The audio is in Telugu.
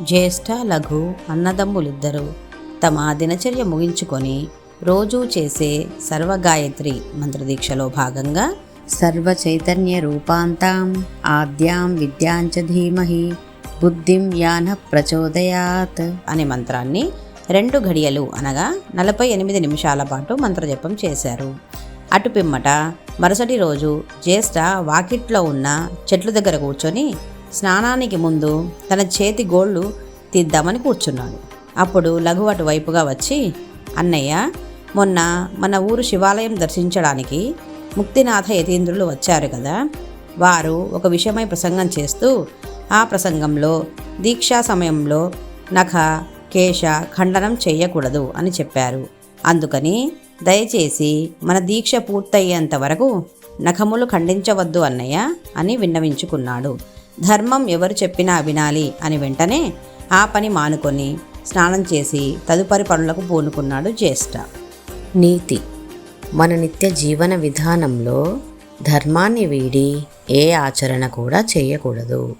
జ్యేష్ఠ లఘు అన్నదమ్ములిద్దరూ తమ దినచర్య ముగించుకొని రోజూ చేసే సర్వగాయత్రి మంత్రదీక్షలో భాగంగా సర్వ చైతన్య రూపాంతాం ఆద్యాం విద్యాంచ ధీమహి బుద్ధిం యాన ప్రచోదయాత్ అనే మంత్రాన్ని రెండు ఘడియలు అనగా నలభై ఎనిమిది నిమిషాల పాటు మంత్రజపం చేశారు. అటు పిమ్మట మరుసటి రోజు జ్యేష్ఠ వాకిట్లో ఉన్న చెట్ల దగ్గర కూర్చొని స్నానానికి ముందు తన చేతి గోళ్ళు తీద్దామని కూర్చున్నాడు. అప్పుడు లఘు అటు వైపుగా వచ్చి అన్నయ్య మొన్న మన ఊరు శివాలయం దర్శించడానికి ముక్తినాథ యతీంద్రులు వచ్చారు కదా. వారు ఒక విషయమై ప్రసంగం చేస్తూ ఆ ప్రసంగంలో దీక్షా సమయంలో నఖ కేశ ఖండనం చేయకూడదు అని చెప్పారు. అందుకని దయచేసి మన దీక్ష పూర్తయ్యేంత వరకు నఖములు ఖండించవద్దు అన్నయ్య అని విన్నవించుకున్నాడు. ధర్మం ఎవరు చెప్పినా వినాలి అని వెంటనే ఆ పని మానుకొని స్నానం చేసి తదుపరి పనులకు పూనుకున్నాడు జ్యేష్ఠ. నీతి. మన నిత్య జీవన విధానంలో ధర్మాన్ని వీడి ఏ ఆచరణ కూడా చేయకూడదు.